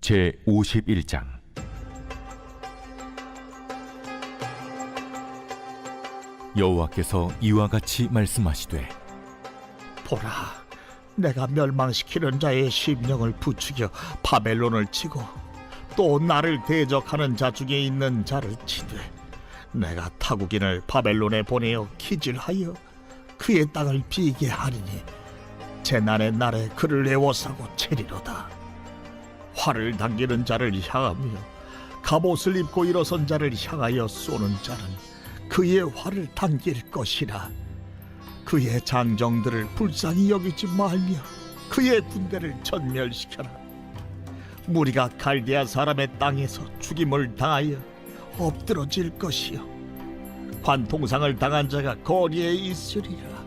제 51장 여호와께서 이와 같이 말씀하시되 보라, 내가 멸망시키는 자의 심령을 부추겨 바벨론을 치고 또 나를 대적하는 자 중에 있는 자를 치되 내가 타국인을 바벨론에 보내어 기질하여 그의 땅을 비게 하리니 재난의 날에 그를 애워싸고 채리로다. 활을 당기는 자를 향하며 갑옷을 입고 일어선 자를 향하여 쏘는 자는 그의 활을 당길 것이라. 그의 장정들을 불쌍히 여기지 말며 그의 군대를 전멸시켜라. 무리가 갈대아 사람의 땅에서 죽임을 당하여 엎드러질 것이요. 관통상을 당한 자가 거리에 있으리라.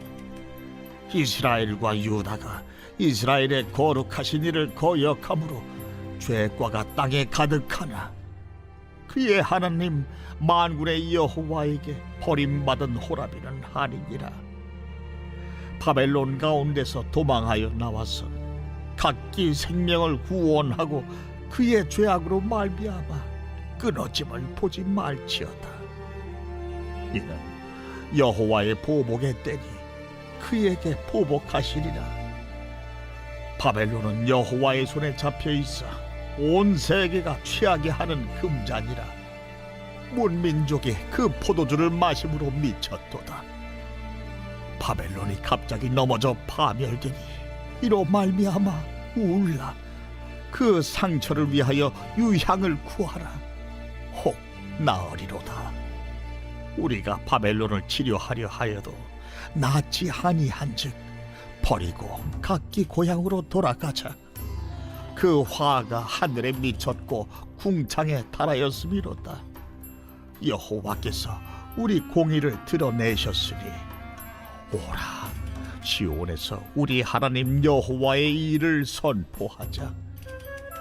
이스라엘과 유다가 이스라엘의 거룩하신 이를 거역함으로 죄과가 땅에 가득하나 그의 하나님 만군의 여호와에게 버림받은 호라비는 아니니라. 바벨론 가운데서 도망하여 나와서 각기 생명을 구원하고 그의 죄악으로 말미암아 끊어짐을 보지 말지어다. 이는 여호와의 보복의 때니 그에게 보복하시리라. 바벨론은 여호와의 손에 잡혀 있어 온 세계가 취하게 하는 금잔이라. 문민족이 그 포도주를 마심으로 미쳤도다. 바벨론이 갑자기 넘어져 파멸되니 이로 말미암아 울라 그 상처를 위하여 유향을 구하라 혹 나으리로다 우리가 바벨론을 치료하려 하여도 낫지 아니한즉 버리고 각기 고향으로 돌아가자 그 화가 하늘에 미쳤고 궁창에 달하였음이로다. 여호와께서 우리 공의를 드러내셨으니 오라 시온에서 우리 하나님 여호와의 일을 선포하자.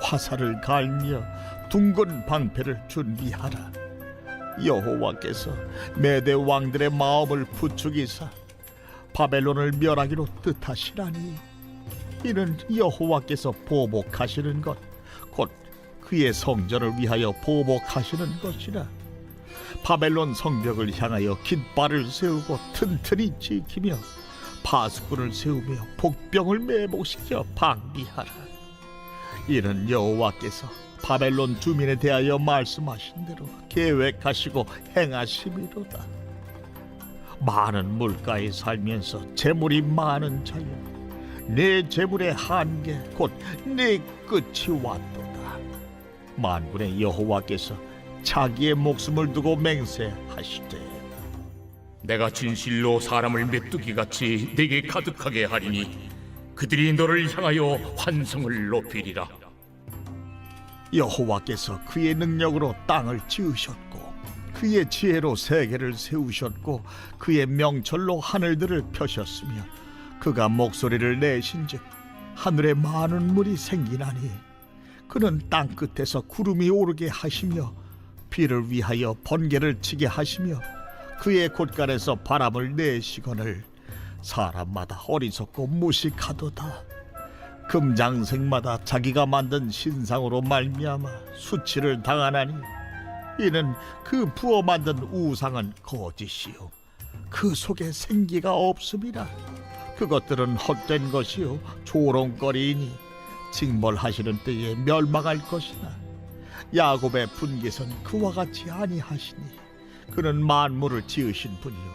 화살을 갈며 둥근 방패를 준비하라. 여호와께서 메대 왕들의 마음을 부추기사 바벨론을 멸하기로 뜻하시라니 이는 여호와께서 보복하시는 것 곧 그의 성전을 위하여 보복하시는 것이라 바벨론 성벽을 향하여 깃발을 세우고 튼튼히 지키며 파수꾼을 세우며 복병을 매복시켜 방비하라. 이는 여호와께서 바벨론 주민에 대하여 말씀하신 대로 계획하시고 행하심이로다. 많은 물가에 살면서 재물이 많은 자여, 내 재물의 한계 곧 내 끝이 왔도다. 만군의 여호와께서 자기의 목숨을 두고 맹세하시되 내가 진실로 사람을 메뚜기 같이 내게 가득하게 하리니 그들이 너를 향하여 환성을 높이리라. 여호와께서 그의 능력으로 땅을 지으셨고 그의 지혜로 세계를 세우셨고 그의 명철로 하늘들을 펴셨으며 그가 목소리를 내신즉 하늘에 많은 물이 생기나니 그는 땅 끝에서 구름이 오르게 하시며 비를 위하여 번개를 치게 하시며 그의 곳간에서 바람을 내시거늘 사람마다 어리석고 무식하도다. 금장색마다 자기가 만든 신상으로 말미암아 수치를 당하나니 이는 그 부어 만든 우상은 거짓이요. 그 속에 생기가 없음이라 그것들은 헛된 것이요. 조롱거리이니 징벌하시는 때에 멸망할 것이나 야곱의 분깃은 그와 같이 아니하시니 그는 만물을 지으신 분이요.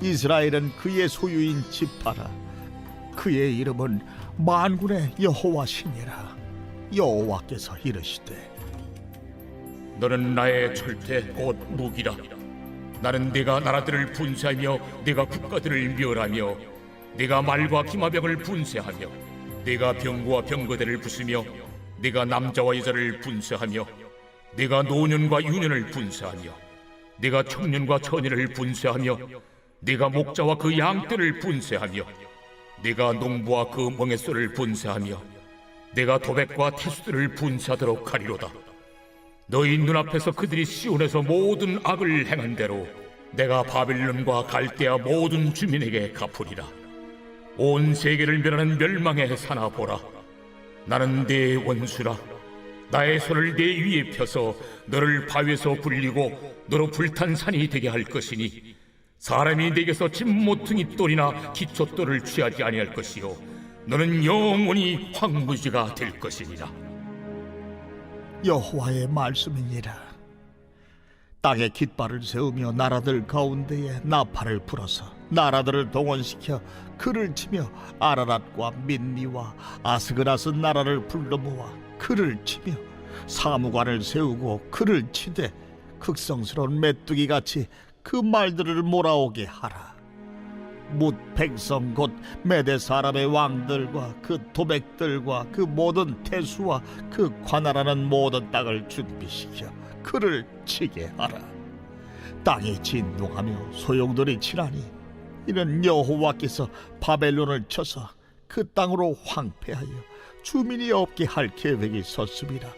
이스라엘은 그의 소유인 지파라. 그의 이름은 만군의 여호와시니라. 여호와께서 이르시되 너는 나의 철퇴 곧 무기라. 나는 네가 나라들을 분쇄하며 네가 국가들을 멸하며 네가 말과 기마병을 분쇄하며 네가 병거와 병거대를 부수며 네가 남자와 여자를 분쇄하며 네가 노년과 유년을 분쇄하며 네가 청년과 처녀를 분쇄하며 네가 목자와 그 양떼를 분쇄하며 네가 농부와 그 멍에소를 분쇄하며 네가 도백과 태수들을 분쇄하도록 하리로다. 너희 눈앞에서 그들이 시온에서 모든 악을 행한 대로 내가 바빌론과 갈대아 모든 주민에게 갚으리라. 온 세계를 멸하는 멸망의 사나 보라. 나는 네 원수라. 나의 손을 네 위에 펴서 너를 바위에서 굴리고 너로 불탄 산이 되게 할 것이니 사람이 내게서 진모퉁이 돌이나 기초돌을 취하지 아니할 것이요 너는 영원히 황무지가 될 것이니라 여호와의 말씀이니라. 땅에 깃발을 세우며 나라들 가운데에 나팔을 불어서 나라들을 동원시켜 그를 치며 아라랏과 민니와 아스그라스 나라를 불러 모아 그를 치며 사무관을 세우고 그를 치되 극성스러운 메뚜기 같이 그 말들을 몰아오게 하라. 뭇 백성 곧 메대 사람의 왕들과 그 도백들과 그 모든 태수와 그 관할하는 모든 땅을 준비시켜 그를 치게 하라. 땅이 진동하며 소용돌이 치라니 이는 여호와께서 바벨론을 쳐서 그 땅으로 황폐하여 주민이 없게 할 계획이 섰습니다.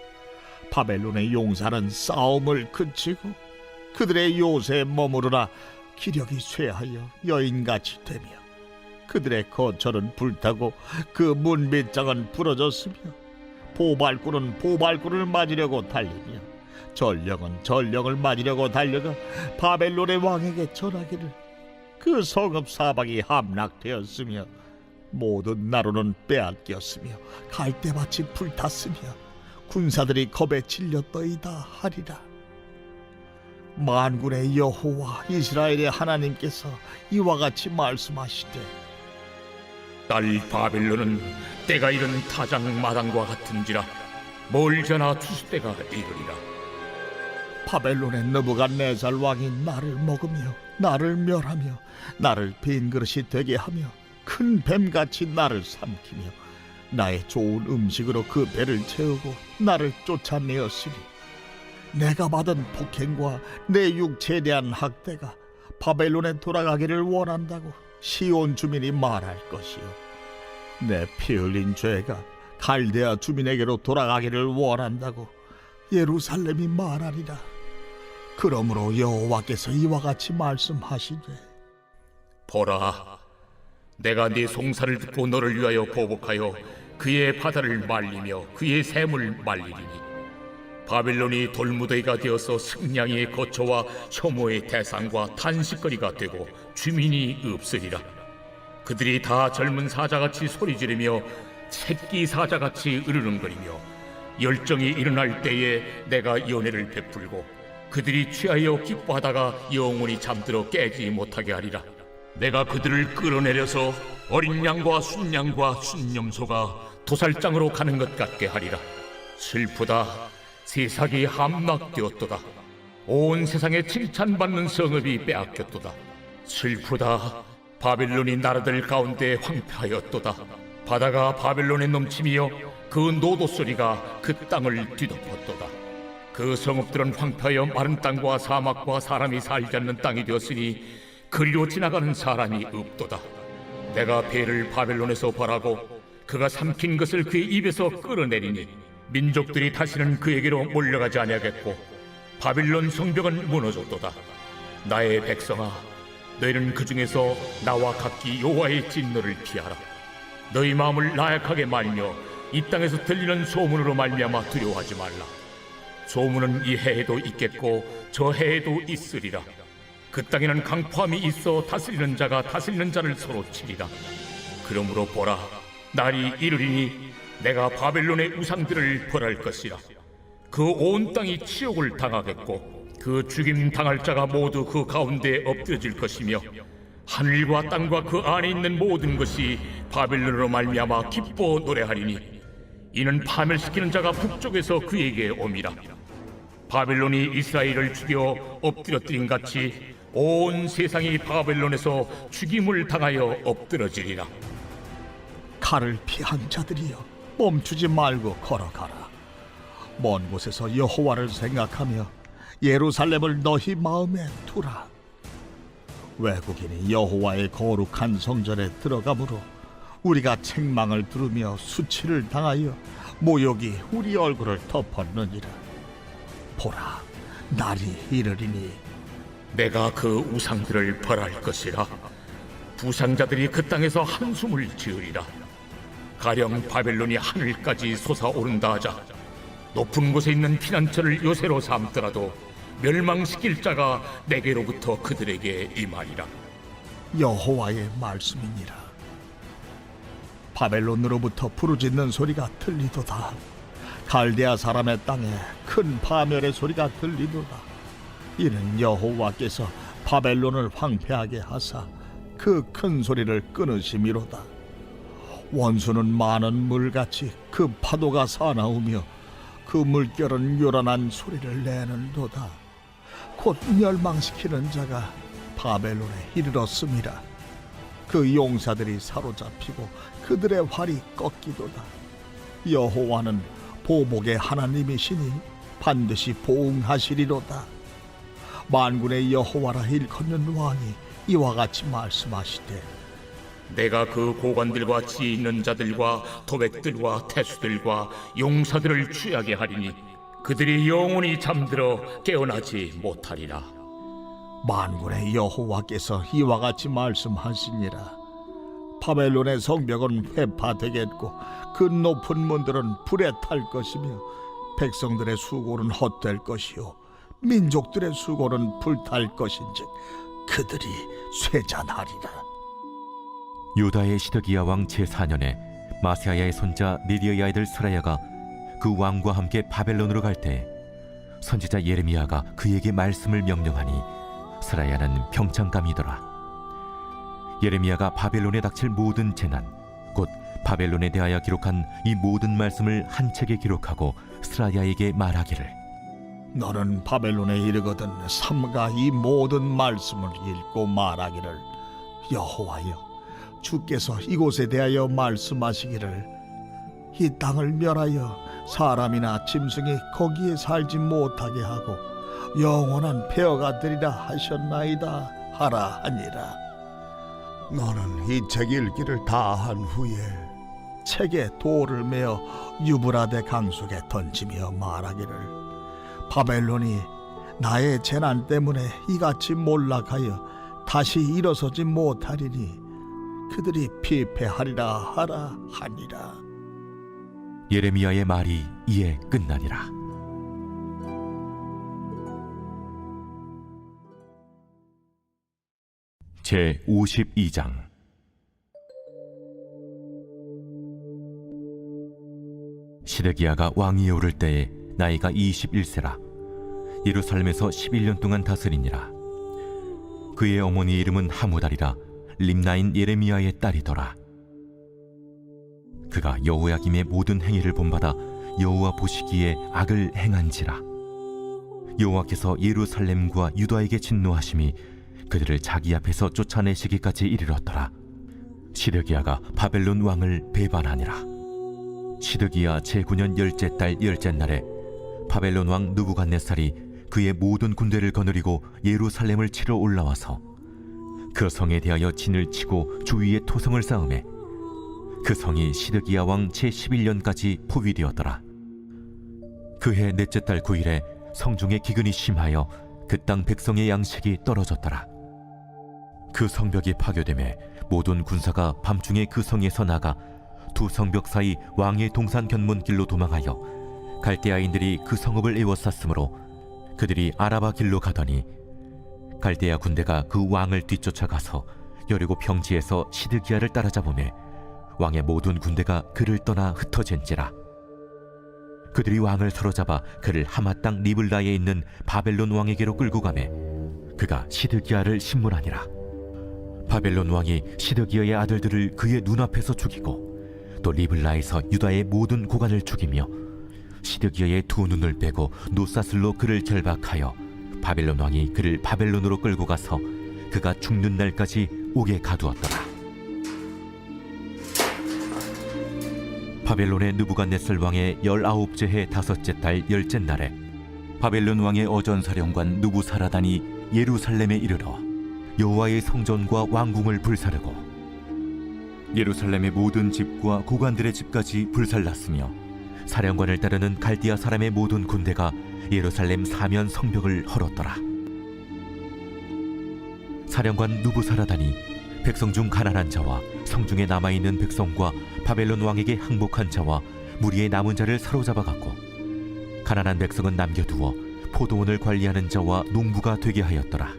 바벨론의 용사는 싸움을 그치고 그들의 요새에 머무르라 기력이 쇠하여 여인같이 되며 그들의 거처는 불타고 그 문빗장은 부러졌으며 보발꾼은 보발꾼을 맞으려고 달리며 전령은 전령을 맞으려고 달려가 바벨론의 왕에게 전하기를 그 성읍 사방이 함락되었으며 모든 나로는 빼앗겼으며 갈대밭이 불탔으며 군사들이 겁에 질렸더이다 하리라. 만군의 여호와 이스라엘의 하나님께서 이와 같이 말씀하시되 딸 바빌론은 때가 이른 타작 마당과 같은지라 멀잖아 추수 때가 이르리라 바벨론의 느부갓네살 왕이 나를 먹으며 나를 멸하며 나를 빈 그릇이 되게 하며 큰 뱀같이 나를 삼키며 나의 좋은 음식으로 그 배를 채우고 나를 쫓아내었으니 내가 받은 폭행과 내 육체에 대한 학대가 바벨론에 돌아가기를 원한다고 시온 주민이 말할 것이요. 내 피 흘린 죄가 갈대아 주민에게로 돌아가기를 원한다고 예루살렘이 말하리라 그러므로 여호와께서 이와 같이 말씀하시되 보라 내가 네 송사를 듣고 너를 위하여 보복하여 그의 바다를 말리며 그의 샘을 말리리니 바빌론이 돌무더기가 되어서 승냥이의 거처와 혐오의 대상과 탄식거리가 되고 주민이 없으리라. 그들이 다 젊은 사자같이 소리 지르며 새끼 사자같이 으르렁거리며 열정이 일어날 때에 내가 연애를 베풀고 그들이 취하여 기뻐하다가 영원히 잠들어 깨지 못하게 하리라. 내가 그들을 끌어내려서 어린 양과 순양과 순념소가 도살장으로 가는 것 같게 하리라. 슬프다. 세상이 함락되었도다. 온 세상에 칭찬받는 성읍이 빼앗겼도다. 슬프다. 바빌론이 나라들 가운데 황폐하였도다. 바다가 바빌론에 넘치며 그 노도 소리가 그 땅을 뒤덮었도다 그 성읍들은 황폐하여 마른 땅과 사막과 사람이 살지 않는 땅이 되었으니 그리로 지나가는 사람이 없도다. 내가 배를 바벨론에서 벌하고 그가 삼킨 것을 그의 입에서 끌어내리니 민족들이 다시는 그에게로 몰려가지 아니하겠고 바빌론 성벽은 무너졌도다. 나의 백성아 너희는 그 중에서 나와 각기 여호와의 진노를 피하라. 너희 마음을 나약하게 말며 이 땅에서 들리는 소문으로 말미암아 두려워하지 말라 소문은 이 해에도 있겠고 저 해에도 있으리라. 그 땅에는 강포함이 있어 다스리는 자가 다스리는 자를 서로 치리라. 그러므로 보라 날이 이르리니 내가 바벨론의 우상들을 벌할 것이라. 그 온 땅이 치욕을 당하겠고 그 죽임 당할 자가 모두 그 가운데 엎드려질 것이며 하늘과 땅과 그 안에 있는 모든 것이 바벨론으로 말미암아 기뻐 노래하리니 이는 파멸시키는 자가 북쪽에서 그에게 옴이라 바벨론이 이스라엘을 죽여 엎드려뜨린 같이 온 세상이 바벨론에서 죽임을 당하여 엎드러지리라. 칼을 피한 자들이여 멈추지 말고 걸어가라. 먼 곳에서 여호와를 생각하며 예루살렘을 너희 마음에 두라. 외국인이 여호와의 거룩한 성전에 들어가므로 우리가 책망을 들으며 수치를 당하여 모욕이 우리 얼굴을 덮었느니라 보라 날이 이르리니 내가 그 우상들을 벌할 것이라 부상자들이 그 땅에서 한숨을 지으리라 가령 바벨론이 하늘까지 솟아오른다 하자 높은 곳에 있는 피난처를 요새로 삼더라도 멸망시킬 자가 내게로부터 그들에게 임하리라. 여호와의 말씀이니라. 바벨론으로부터 부르짖는 소리가 들리도다. 갈대아 사람의 땅에 큰 파멸의 소리가 들리도다. 이는 여호와께서 바벨론을 황폐하게 하사 그 큰 소리를 끊으심이로다. 원수는 많은 물같이 그 파도가 사나우며 그 물결은 요란한 소리를 내는도다. 곧 멸망시키는 자가 바벨론에 이르렀습니다. 그 용사들이 사로잡히고 그들의 활이 꺾이도다. 여호와는 보복의 하나님이시니 반드시 보응하시리로다. 만군의 여호와라 일컫는 왕이 이와 같이 말씀하시되 내가 그 고관들과 지혜 있는 자들과 도백들과 태수들과 용사들을 취하게 하리니 그들이 영원히 잠들어 깨어나지 못하리라. 만군의 여호와께서 이와 같이 말씀하시니라 바벨론의 성벽은 회파되겠고 그 높은 문들은 불에 탈 것이며 백성들의 수고는 헛될 것이요. 민족들의 수고는 불탈 것인즉 그들이 쇠잔하리라. 유다의 시드기야 왕 제4년에 마세아야의 손자 니디의 아이들 스라야가 그 왕과 함께 바벨론으로 갈 때 선지자 예레미야가 그에게 말씀을 명령하니 스라야는 평창감이더라. 예레미야가 바벨론에 닥칠 모든 재난 곧 바벨론에 대하여 기록한 이 모든 말씀을 한 책에 기록하고 스라야에게 말하기를. 너는 바벨론에 이르거든 삼가 이 모든 말씀을 읽고 말하기를. 여호와여 주께서 이곳에 대하여 말씀하시기를. 이 땅을 멸하여 사람이나 짐승이 거기에 살지 못하게 하고 영원한 폐허가 되리라 하셨나이다 하라 하니라. 너는 이 책 읽기를 다 한 후에 책에 돌을 메어 유브라데 강속에 던지며 말하기를. 바벨론이 나의 재난 때문에 이같이 몰락하여 다시 일어서지 못하리니 그들이 피폐하리라 하라 하니라. 예레미야의 말이 이에 끝나니라. 제 52장 시드기야가 왕위에 오를 때에 나이가 21세라. 예루살렘에서 11년 동안 다스리니라. 그의 어머니 이름은 하무달이라. 림나인 예레미야의 딸이더라. 그가 여호야김의 모든 행위를 본받아 여호와 보시기에 악을 행한지라. 여호와께서 예루살렘과 유다에게 진노하심이 그들을 자기 앞에서 쫓아내시기까지 이르렀더라. 시드기야가 바벨론 왕을 배반하니라 시드기야 제9년 열째 달 열째 날에 바벨론 왕 느부갓네살이 그의 모든 군대를 거느리고 예루살렘을 치러 올라와서 그 성에 대하여 진을 치고 주위에 토성을 쌓음에 그 성이 시드기야 왕 제11년까지 포위되었더라. 그해 넷째 달 9일에 성중에 기근이 심하여 그 땅 백성의 양식이 떨어졌더라. 그 성벽이 파괴됨에 모든 군사가 밤중에 그 성에서 나가 두 성벽 사이 왕의 동산 견문길로 도망하여 갈대아인들이 그 성읍을 에워쌌으므로 그들이 아라바 길로 가더니 갈대아 군대가 그 왕을 뒤쫓아가서 여리고 평지에서 시드기야를 따라잡음에 왕의 모든 군대가 그를 떠나 흩어진지라. 그들이 왕을 사로잡아 그를 하마 땅 리블라에 있는 바벨론 왕에게로 끌고 가매 그가 시드기야를 신문하니라. 바벨론 왕이 시드기야의 아들들을 그의 눈앞에서 죽이고 또 리블라에서 유다의 모든 고관을 죽이며 시드기야의 두 눈을 빼고 노사슬로 그를 결박하여 바벨론 왕이 그를 바벨론으로 끌고 가서 그가 죽는 날까지 옥에 가두었더라. 바벨론의 느부갓네살 왕의 열아홉째 해 다섯째 달 열째 날에 바벨론 왕의 어전사령관 누부사라단이 예루살렘에 이르러 여호와의 성전과 왕궁을 불사르고 예루살렘의 모든 집과 고관들의 집까지 불살랐으며 사령관을 따르는 갈디아 사람의 모든 군대가 예루살렘 사면 성벽을 헐었더라. 사령관 누부사라단이 백성 중 가난한 자와 성중에 남아 있는 백성과 바벨론 왕에게 항복한 자와 무리의 남은 자를 사로잡아 갔고 가난한 백성은 남겨두어 포도원을 관리하는 자와 농부가 되게 하였더라.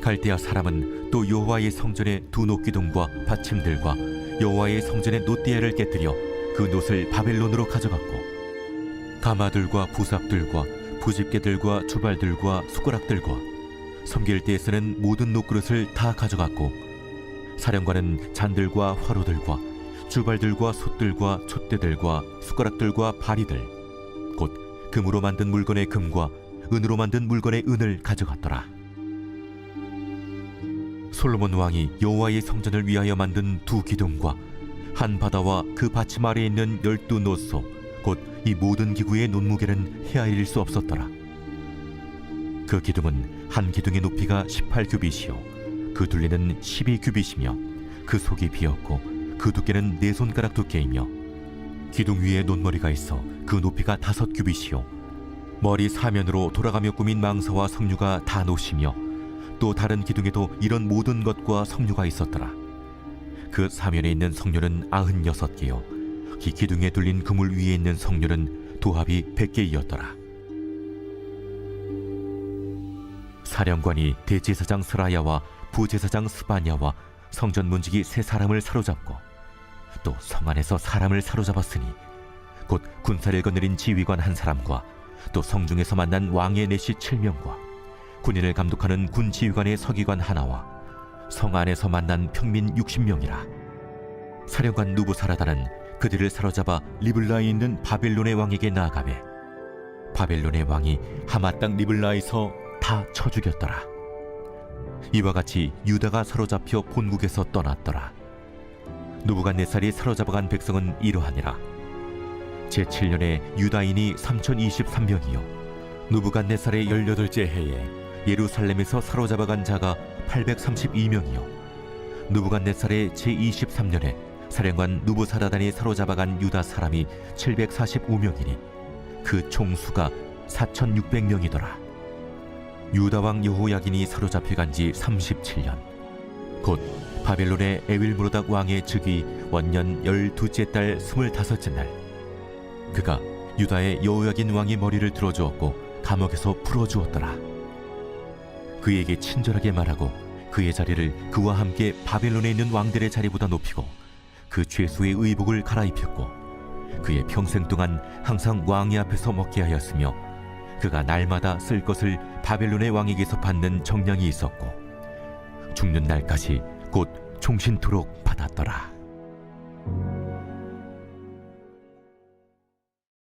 갈대아 사람은 또 여호와의 성전의 두 녹기둥과 받침들과 여호와의 성전의 노띠에를 깨뜨려 그 놋을 바벨론으로 가져갔고 가마들과 부삽들과 부집개들과 주발들과 숟가락들과 섬길 때에 쓰는 모든 녹그릇을 다 가져갔고 사령관은 잔들과 화로들과 주발들과 솥들과 촛대들과 숟가락들과 바리들 곧 금으로 만든 물건의 금과 은으로 만든 물건의 은을 가져갔더라. 솔로몬 왕이 여호와의 성전을 위하여 만든 두 기둥과 한 바다와 그 받침 아래에 있는 열두 노소 곧 이 모든 기구의 논무게는 헤아릴 수 없었더라. 그 기둥은 한 기둥의 높이가 18규빗이요 그 둘레는 12규빗이며 그 속이 비었고 그 두께는 네 손가락 두께이며 기둥 위에 논머리가 있어 그 높이가 다섯 규빗이요 머리 사면으로 돌아가며 꾸민 망사와 석류가 다 노시며 또 다른 기둥에도 이런 모든 것과 석류가 있었더라. 그 사면에 있는 석류는 아흔 여섯 개요. 기 기둥에 둘린 그물 위에 있는 석류는 도합이 백 개이었더라. 사령관이 대제사장 스라야와 부제사장 스바냐와 성전 문지기 세 사람을 사로잡고 또 성 안에서 사람을 사로잡았으니 곧 군사를 거느린 지휘관 한 사람과 또 성중에서 만난 왕의 내시 칠명과 군인을 감독하는 군 지휘관의 서기관 하나와 성 안에서 만난 평민 60명이라 사령관 누부사라다는 그들을 사로잡아 리블라에 있는 바벨론의 왕에게 나아가매 바벨론의 왕이 하마 땅 리블라에서 다 쳐 죽였더라. 이와 같이 유다가 사로잡혀 본국에서 떠났더라. 누부갓네살이 사로잡아간 백성은 이러하니라. 제7년에 유다인이 3023명이요. 누부갓네살의 18째 해에 예루살렘에서 사로잡아간 자가 832명이요. 누부갓네살의 제23년에 사령관 누부사라단이 사로잡아간 유다 사람이 745명이니 그 총수가 4600명이더라. 유다 왕 여호야긴이 사로잡혀간 지 37년. 곧 바벨론의 에윌무로닥 왕의 즉위 원년 열두째 달 스물다섯째 날. 그가 유다의 여호야긴 왕의 머리를 들어주었고 감옥에서 풀어주었더라 그에게 친절하게 말하고 그의 자리를 그와 함께 바벨론에 있는 왕들의 자리보다 높이고 그 죄수의 의복을 갈아입혔고 그의 평생 동안 항상 왕의 앞에서 먹게 하였으며 그가 날마다 쓸 것을 바벨론의 왕에게서 받는 정량이 있었고 죽는 날까지 곧 종신토록 받았더라.